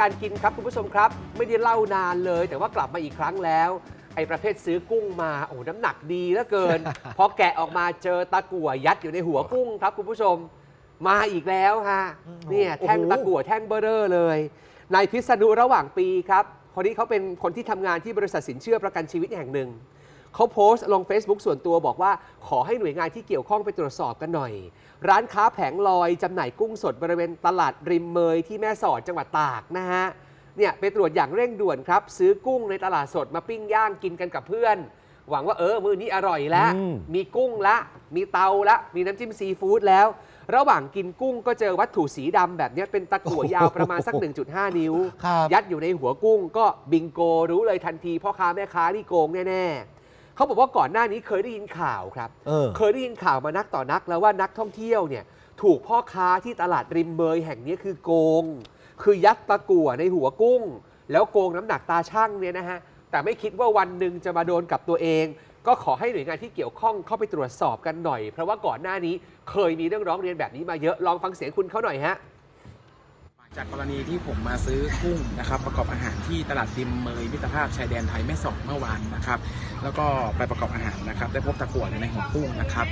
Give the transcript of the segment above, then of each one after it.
การกินครับคุณผู้ชมครับ ไม่ได้เล่านานเลย แต่ว่ากลับมาอีกครั้งแล้วไอ้ประเภทซื้อกุ้งมาโอ้โหน้ำหนักดีเหลือเกิน พอแกะออกมาเจอตะกั่วยัดอยู่ในหัวกุ้งครับคุณผู้ชมมาอีกแล้วฮะเนี่ยแท่งตะกั่วแท่งเบอร์เรอเลยนายพิษณุระหว่างปีครับคนนี้เขาเป็นคนที่ทำงานที่บริษัทสินเชื่อประกันชีวิตแห่งหนึ่ง เขาโพสต์ลง Facebook ส่วนตัวบอกว่าขอให้หน่วยงานที่เกี่ยวข้องไปตรวจสอบกันหน่อย ร้านค้าแผงลอยจำหน่ายกุ้งสดบริเวณตลาดริมเมยที่แม่สอดจังหวัดตากนะฮะเนี่ยไปตรวจอย่างเร่งด่วนครับ ซื้อกุ้งในตลาดสดมาปิ้งย่างกินกันกับเพื่อน หวังว่าเออมือนี้อร่อยแล้ว อืม มีกุ้งละ มีเตาละ มีน้ำจิ้มซีฟู้ดแล้ว ระหว่างกินกุ้งก็เจอวัตถุสีดำแบบเนี้ยเป็นตะกั่วยาวประมาณสัก 1.5 นิ้ว ครับ ยัดอยู่ในหัวกุ้งก็บิงโกรู้เลยทันทีพ่อค้าแม่ค้าที่โกงแน่ ๆ เขาบอกว่าก่อนหน้านี้เคยได้ยินข่าวครับเออเคยได้ยินข่าวมานักต่อนักแล้วว่านักท่องเที่ยวเนี่ยถูกพ่อค้าที่ตลาดริมเมยแห่งนี้คือโกง คือยัดตะกั่วในหัวกุ้ง แล้วโกงน้ำหนักตาช่างเนี่ยนะฮะแต่ไม่คิดว่าวันหนึ่งจะมาโดนกับตัวเอง ก็ขอให้หน่วยงานที่เกี่ยวข้องเข้าไปตรวจสอบกันหน่อย เพราะว่าก่อนหน้านี้เคยมีเรื่องร้องเรียนแบบนี้มาเยอะลองฟังเสียงคุณเขาหน่อยฮะ จากกรณีที่ผมมาซื้อกุ้งนะครับประกอบอาหารที่ตลาดริมเมยมิตรภาพชายแดนไทยแม่สอดเมื่อวานนะครับแล้วก็ไปประกอบอาหารนะครับได้พบตะกั่วในหัวกุ้งนะครับ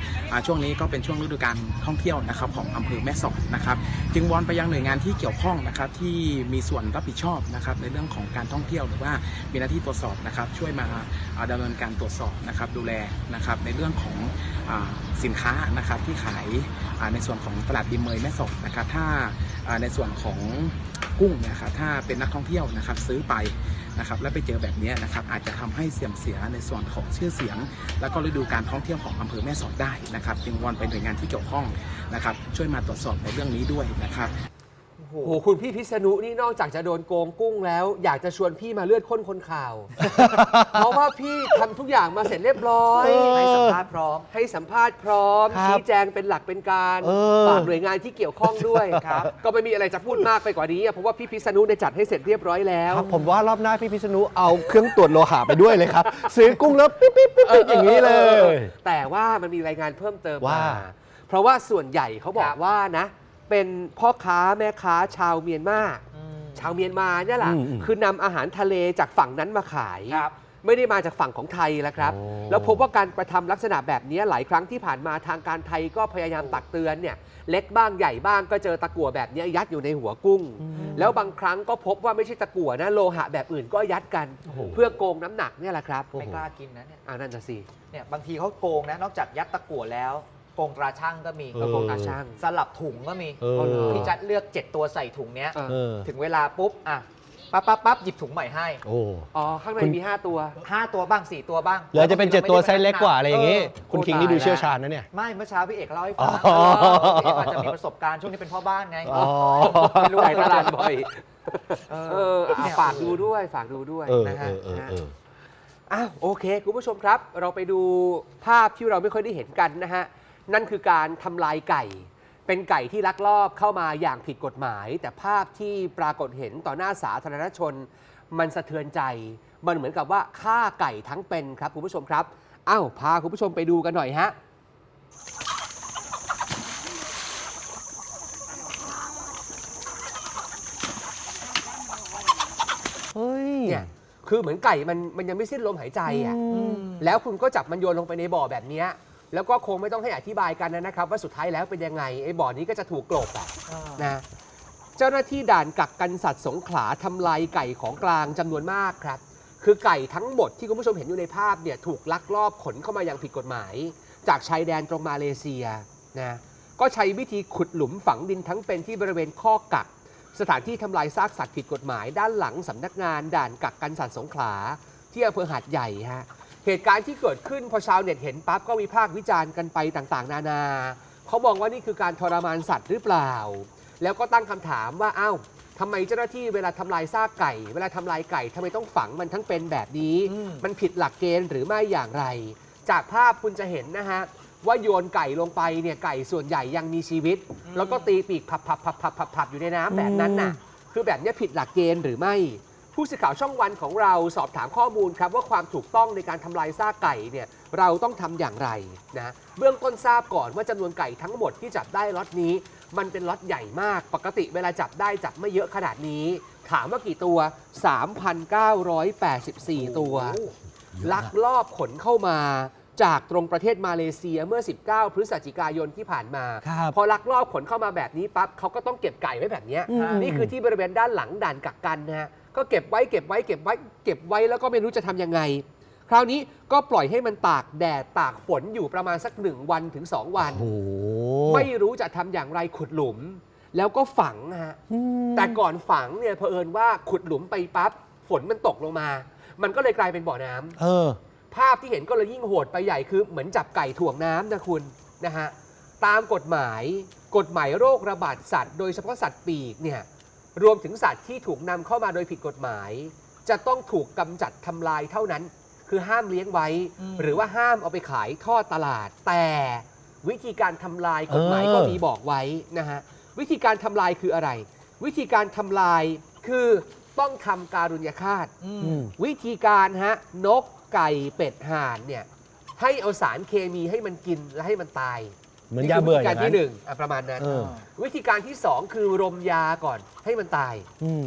ช่วงนี้ก็เป็นช่วงฤดูการท่องเที่ยวนะครับของอำเภอแม่สอดนะครับจึงวอนไปยังหน่วยงานที่เกี่ยวข้องนะครับที่มีส่วนรับผิดชอบนะครับในเรื่องของการท่องเที่ยวหรือว่ามีหน้าที่ตรวจสอบนะครับช่วยมาอ่าดำเนินการตรวจสอบนะครับดูแลนะครับในเรื่องของสินค้านะครับที่ขายในส่วนของตลาดริมเมยแม่สอดนะครับถ้าในส่วนของกุ้งเนี่ยครับถ้าเป็นนักท่องเที่ยวนะครับซื้อไปนะครับแล้วไปเจอแบบนี้นะครับอาจจะทำให้เสื่อมเสียในส่วนของชื่อเสียง แล้วก็ฤดูการท่องเที่ยวของอำเภอแม่สอดได้นะครับจึงวอนไปหน่วยงานที่เกี่ยวข้องนะครับช่วยมาตรวจสอบในเรื่องนี้ด้วยนะครับ โอ้โหคุณพี่พิษณุนี่นอกจากจะโดนโกงกุ้งแล้ว อยากจะชวนพี่มาเลือดข้นคนข่าว เพราะว่าพี่ทำทุกอย่างมาเสร็จเรียบร้อยเออให้สัมภาษณ์พร้อม ให้สัมภาษณ์พร้อม ครับชี้แจงเป็นหลักเป็นการเออ ฝากหน่วยงานที่เกี่ยวข้องด้วยครับ ก็ไม่มีอะไรจะพูดมากไปกว่านี้อะเพราะว่าพี่พิษณุได้จัดให้เสร็จเรียบร้อยแล้ว ครับผมว่ารอบหน้าพี่พิษณุเอาเครื่องตรวจโลหะไปด้วยเลยครับ ซื้อกุ้งแล้วปิ๊บปิ๊บปิ๊บปิ๊บอย่างนี้เลอออออยแต่ว่ามันมีรายงานเพิ่มเติมว่า มา เพราะว่าส่วนใหญ่เขาบอคกรับว่านะ เป็นพ่อค้าแม่ค้าชาวเมียนมาชาวเมียนมาเนี่ยแหละอืมอืมคือนำอาหารทะเลจากฝั่งนั้นมาขายครับไม่ได้มาจากฝั่งของไทยแล้วครับโอ้แล้วพบว่าการกระทำลักษณะแบบนี้หลายครั้งที่ผ่านมาทางการไทยก็พยายามตักเตือนเนี่ยเล็กบ้างใหญ่บ้างก็เจอตะกั่วแบบนี้ยัดอยู่ในหัวกุ้ง แล้วบางครั้งก็พบว่าไม่ใช่ตะกั่วนะโลหะแบบอื่นก็ยัดกันโอ้โหเพื่อโกงน้ำหนักเนี่ยแหละครับไม่กล้ากินนะเนี่ยอ่านั่นจะสิเนี่ยบางทีเขาโกงนะนอกจากยัดตะกั่วแล้วโกงตราช่างก็มีเออโกงตาช่าง สลับถุงก็มีเออ พี่จัดเลือก 7 ตัวใส่ถุงเนี้ยเออเออ ถึงเวลาปุ๊บ อะ ปั๊บปั๊บปั๊บหยิบถุงใหม่ให้ โอ้ อ๋อ ข้างในคุณมี 5 ตัว 5 ตัวบ้าง 4 ตัวบ้างเหลือจะเป็นเจ็ดตัวไซส์เล็กกว่าอะไรอย่างงี้เออคุณคิงนี่ดูเชี่ยวชาญนะเนี่ย ไม่เมื่อเช้าพี่เอกเล่าให้ฟังอ๋อ พี่เอกอาจจะมีประสบการณ์ช่วงนี้เป็นพ่อบ้านไง อ๋อ ไม่รู้ไปตลาดบ่อย เออเอออะเนี่ยฝากดูด้วย ฝากดูด้วยเออนะเอฮะอเออเออ อ้าวโอเค คุณผู้ชมครับ เราไปดูภาพที่เราไม่ค่อยได้เห็นกันนะฮะ นั่นคือการทำลายไก่ เป็นไก่ที่ลักลอบเข้ามาอย่างผิดกฎหมาย แต่ภาพที่ปรากฏเห็นต่อหน้าสาธารณชน มันสะเทือนใจ มันเหมือนกับว่าฆ่าไก่ทั้งเป็นครับคุณผู้ชมครับอ้าวพาคุณผู้ชมไปดูกันหน่อยฮะเฮ้ย เนี่ยคือเหมือนไก่มันมันยังไม่สิ้นลมหายใจอะแล้วคุณก็จับมันโยนลงไปในบ่อแบบเนี้ย แล้วก็คงไม่ต้องให้อธิบายกันนะครับ ว่าสุดท้ายแล้วเป็นยังไงไอ้บ่อนี้ก็จะถูกกลบอะนะเจ้าหน้าที่ด่านกักกันสัตว์สงขลาทำลายไก่ของกลางจำนวนมากครับ คือไก่ทั้งหมดที่คุณผู้ชมเห็นอยู่ในภาพเนี่ยถูกลักลอบขนเข้ามาอย่างผิดกฎหมาย จากชายแดนตรงมาเลเซียนะก็ใช้วิธีขุดหลุมฝังดินทั้งเป็นที่บริเวณข้อกัก สถานที่ทำลายซากสัตว์ผิดกฎหมาย ด้านหลังสำนักงานด่านกักกันสัตว์สงขลาที่อำเภอหาดใหญ่ฮะ เหตุการณ์ที่เกิดขึ้นพอชาวเน็ตเห็นปั๊บก็วิพากษ์วิจารณ์กันไปต่างๆ นานา เขามองว่านี่คือการทรมานสัตว์หรือเปล่า แล้วก็ตั้งคำถามว่าอ้าวทำไมเจ้าหน้าที่เวลาทำลายซากไก่ เวลาทำลายไก่ทำไมต้องฝังมันทั้งเป็นแบบนี้อืมมันผิดหลักเกณฑ์หรือไม่อย่างไร จากภาพคุณจะเห็นนะฮะว่าโยนไก่ลงไปเนี่ยไก่ส่วนใหญ่ยังมีชีวิต แล้วก็ตีปีกพับพับพับพับพับพับอยู่ในน้ำแบบนั้นน่ะ คือแบบเนี้ยผิดหลักเกณฑ์หรือไม่ ผู้สื่อข่าวช่องวันของเราสอบถามข้อมูลครับว่าความถูกต้องในการทำลายซากไก่เนี่ยเราต้องทำอย่างไรนะเบื้องต้นทราบก่อนว่าจำนวนไก่ทั้งหมดที่จับได้ล็อตนี้ มันเป็นล็อตใหญ่มาก ปกติเวลาจับได้จับไม่เยอะขนาดนี้พถามว่ากี่ตัว 3,984 ตัว ลักลอบขนเข้ามาจากตรงประเทศมาเลเซียเมื่อ 19 พฤศจิกายนที่ผ่านมาครับพอลักลอบขนเข้ามาแบบนี้ปั๊บเขาก็ต้องเก็บไก่ไว้แบบเนี้ยอืมนี่คือที่บริเวณด้านหลังด่านกักกันนะฮะ ก็เก็บไว้เก็บไว้เก็บไว้เก็บไว้แล้วก็ไม่รู้จะทำยังไง คราวนี้ก็ปล่อยให้มันตากแดดตากฝนอยู่ประมาณสักหนึ่งวันถึง2วัน โอ้โหไม่รู้จะทำอย่างไรขุดหลุม แล้วก็ฝังฮะ อืมแต่ก่อนฝังเนี่ยเผอิญว่าขุดหลุมไปปั๊บฝนมันตกลงมา มันก็เลยกลายเป็นบ่อน้ำเออ ภาพที่เห็นก็เลยยิ่งโหดไปใหญ่คือเหมือนจับไก่ถ่วงน้ำนะคุณนะฮะตามกฎหมาย กฎหมายโรคระบาดสัตว์ โดยเฉพาะสัตว์ปีกเนี่ย รวมถึงสัตว์ที่ถูกนำเข้ามาโดยผิดกฎหมาย จะต้องถูกกำจัดทำลายเท่านั้น คือห้ามเลี้ยงไว้ อืม หรือว่าห้ามเอาไปขายทอดตลาด แต่วิธีการทำลายกฎหมายเออ ก็มีบอกไว้นะฮะวิธีการทำลายคืออะไร วิธีการทำลายคือต้องทำการุญยฆาต อือืมมวิธีการฮะนกไก่เป็ดห่านเนี่ยให้เอาสารเคมีให้มันกินและให้มันตาย เหมือนยาเบื่อวิธีอการย่างนั้ที่น หนึ่งอะประมาณนั้น เออ วิธีการที่สองคือรมยาก่อนให้มันตาย อืม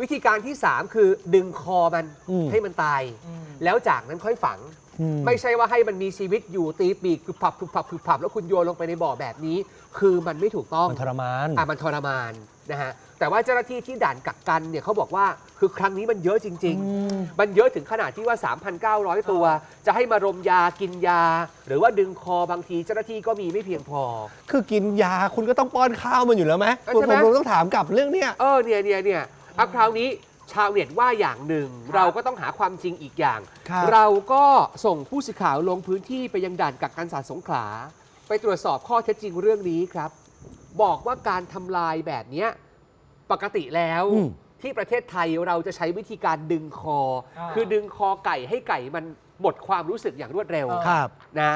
วิธีการที่สามคือดึงคอมันอืม ให้มันตาย อืม แล้วจากนั้นค่อยฝัง อืไม่ใช่ว่าให้มันมีชีวิตอยู่ตีปีกผึบผับผึบผับผึบผับแล้วคุณโยนลงไปในบ่อแบบนี้ คือมันไม่ถูกต้องมันทรมาน อะมันทรมาน นะฮะแต่ว่าเจ้าหน้าที่ที่ด่านกักกันเนี่ยเขาบอกว่าคือครั้งนี้มันเยอะจริง ๆ มันเยอะถึงขนาดที่ว่า 3,900 ตัว จะให้มารมยากินยา หรือว่าดึงคอบางทีเจ้าหน้าที่ก็มีไม่เพียงพอ คือกินยาคุณก็ต้องป้อนข้าวมันอยู่แล้วไหมเออผมใช่ไหมผมต้องถามกลับเรื่องเนี้ย เออเนี่ยเนี่ยเนี่ยอะคราวนี้ชาวเน็ตว่าอย่างหนึ่ง เราก็ต้องหาความจริงอีกอย่าง ครับ เราก็ส่งผู้สื่อข่าวลงพื้นที่ไปยังด่านกักกันสัตว์สงขลา ไปตรวจสอบข้อเท็จจริงเรื่องนี้ครับ บอกว่าการทำลายแบบเนี้ยปกติแล้วอืม ที่ประเทศไทยเราจะใช้วิธีการดึงคอ อ่า คือดึงคอไก่ให้ไก่มันหมดความรู้สึกอย่างรวดเร็ว ครับ นะ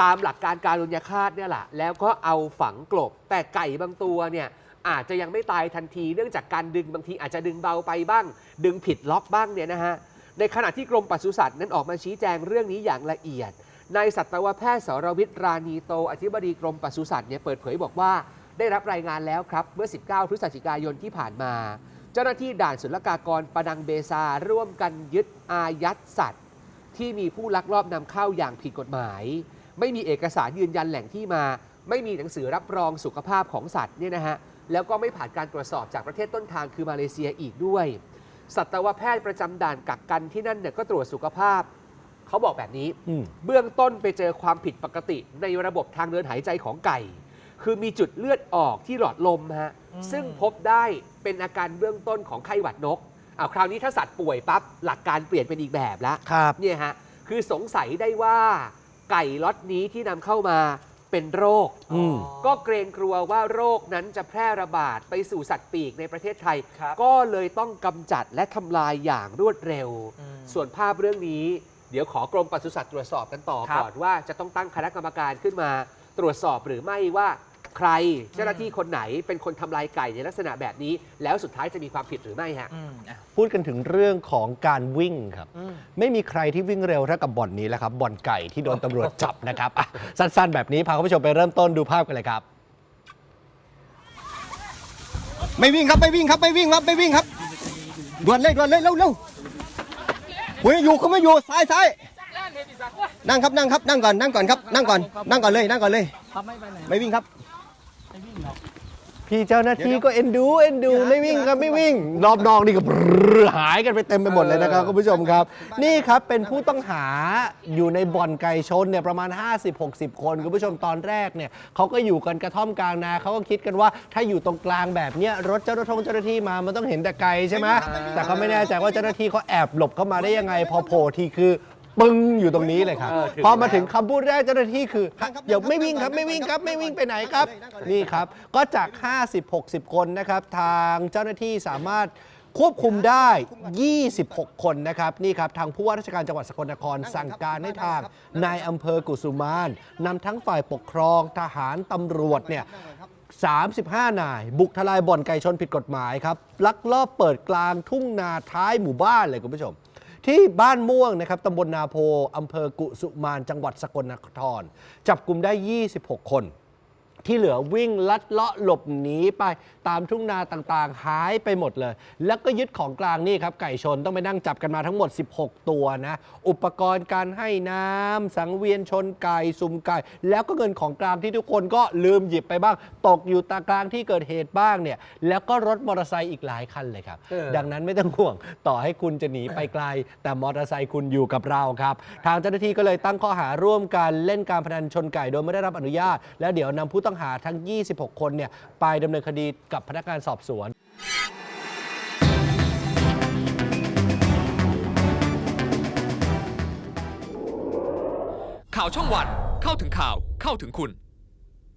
ตามหลักการการุญยฆาตเนี่ยแหละแล้วก็เอาฝังกลบ แต่ไก่บางตัวเนี่ยอาจจะยังไม่ตายทันที เนื่องจากการดึงบางทีอาจจะดึงเบาไปบ้าง ดึงผิดล็อกบ้างเนี่ยนะฮะในขณะที่กรมปศุสัตว์นั้นออกมาชี้แจงเรื่องนี้อย่างละเอียดนายสัตวแพทย์สรวิทย์รานีโต อธิบดีกรมปศุสัตว์เนี่ยเปิดเผยบอกว่า ได้รับรายงานแล้วครับ เมื่อ 19 พฤศจิกายนที่ผ่านมา เจ้าหน้าที่ด่านศุลกากรประดังเบซา ร่วมกันยึดอายัดสัตว์ ที่มีผู้ลักลอบนำเข้าอย่างผิดกฎหมาย ไม่มีเอกสารยืนยันแหล่งที่มา ไม่มีหนังสือรับรองสุขภาพของสัตว์เนี่ยนะฮะแล้วก็ไม่ผ่านการตรวจสอบจากประเทศต้นทางคือมาเลเซียอีกด้วย สัตวแพทย์ประจำด่านกักกันที่นั่นเนี่ยก็ตรวจสุขภาพเขาบอกแบบนี้ อืม เบื้องต้นไปเจอความผิดปกติในระบบทางเดินหายใจของไก่ คือมีจุดเลือดออกที่หลอดลมฮะอืมซึ่งพบได้เป็นอาการเบื้องต้นของไข้หวัดนกเอาวคราวนี้ถ้าสัตว์ป่วยปั๊บหลักการเปลี่ยนเป็นอีกแบบละครับเนี่ยฮะคือสงสัยได้ว่าไก่ล็อตนี้ที่นำเข้ามาเป็นโรค อืม ก็เกรงกลัวว่าโรคนั้นจะแพร่ระบาดไปสู่สัตว์ปีกในประเทศไทย ครับก็เลยต้องกำจัดและทำลายอย่างรวดเร็ว อืมส่วนภาพเรื่องนี้ เดี๋ยวขอกรมปศุสัตว์ตรวจสอบกันต่อครับ ก่อนว่าจะต้องตั้งคณะกรรมการขึ้นมา ตรวจสอบหรือไม่ว่า ใครเจ้าหน้าที่คนไหนเป็นคนทำลายไก่ในลักษณะแบบนี้ แล้วสุดท้ายจะมีความผิดหรือไม่ฮะ อืมอะพูดกันถึงเรื่องของการวิ่งครับ อืม ไม่มีใครที่วิ่งเร็วเท่ากับบ่อนนี้แล้วครับบ่อนไก่ที่โดนตำรวจจับนะครับอะสั้นๆ แบบนี้พาคุณผู้ชมไปเริ่มต้นดูภาพกันเลยครับ ไม่วิ่งครับไม่วิ่งครับไม่วิ่งครับไม่วิ่งครับด่วนเลยด่วนเลยเร็วเร็วหุยอยู่เขาไม่อยู่ซ้ายซ้ายนั่งครับนั่งครับนั่งก่อนนั่งก่อนครับนั่งก่อนนั่งก่อนเลยนั่งก่อนเลยเขาไม่ไปไหนไม่วิ่งครับไม่วิ่งหรอก พี่เจ้าหน้าที่ก็เอ็นดูเอ็นดูไม่วิ่งครับไม่วิ่ง รอบนอกนี่ก็บรรหายกันไปเต็มไปหมดเลยนะครับคุณผู้ชมครับ นี่ครับเป็นผู้ต้องหาอยู่ในบ่อนไก่ชนเนี่ยประมาณ 50-60 คนคุณผู้ชมตอนแรกเนี่ยเขาก็อยู่กันกระท่อมกลางนาเขาก็คิดกันว่าถ้าอยู่ตรงกลางแบบเนี้ยรถเจ้าหน้าที่เจ้าหน้าที่มามันต้องเห็นแต่ไกลใช่ไหมแต่เขาไม่แน่ใจว่าเจ้าหน้าที่เขาแอบหลบเข้ามาได้ยังไง พอโผล่ทีคือ ปึ้งอยู่ตรงนี้เลยครับ เออถึง พอมาแล้วถึงคำพูดแรกเจ้าหน้าที่คืออย่าไม่วิ่งครับไม่วิ่งครับไม่วิ่งไปไหนครับนี่ครับ ก็จาก 50-60 คนนะครับ ทางเจ้าหน้าที่สามารถควบคุมได้ 26 คนนะครับนี่ครับทางผู้ว่าราชการจังหวัดสกลนครสั่งการให้ทางนายอำเภอกุสุมานนำทั้งฝ่ายปกครองทหารตำรวจเนี่ย 35 นาย บุกทลายบ่อนไก่ชนผิดกฎหมายครับ ลักลอบเปิดกลางทุ่งนาท้ายหมู่บ้านเลยคุณผู้ชม ที่บ้านม่วงนะครับตำบลนาโพอำเภอกุสุมานจังหวัดสกลนคร จับกลุ่มได้ 26 คน ที่เหลือวิ่งลัดเลาะหลบหนีไปตามทุ่งนาต่างๆ หายไปหมดเลย แล้วก็ยึดของกลางนี่ครับ ไก่ชนต้องไปนั่งจับกันมาทั้งหมด 16 ตัวนะ อุปกรณ์การให้น้ำสังเวียนชนไก่ซุ่มไก่ แล้วก็เงินของกลางที่ทุกคนก็ลืมหยิบไปบ้าง ตกอยู่ตากลางที่เกิดเหตุบ้างเนี่ยแล้วก็รถมอเตอร์ไซค์อีกหลายคันเลยครับเออดังนั้นไม่ต้องห่วงต่อให้คุณจะหนีไปไกล แต่มอเตอร์ไซค์คุณอยู่กับเราครับ ทางเจ้าหน้าที่ก็เลยตั้งข้อหาร่วมกันเล่นการพนันชนไก่โดยไม่ได้รับอนุญาต แล้วเดี๋ยวนำผู้ต้องหาทั้ง 26 คนเนี่ยไปดำเนินคดีกับพนักงานสอบสวนข่าวช่องวันเข้าถึงข่าวเข้าถึงคุณ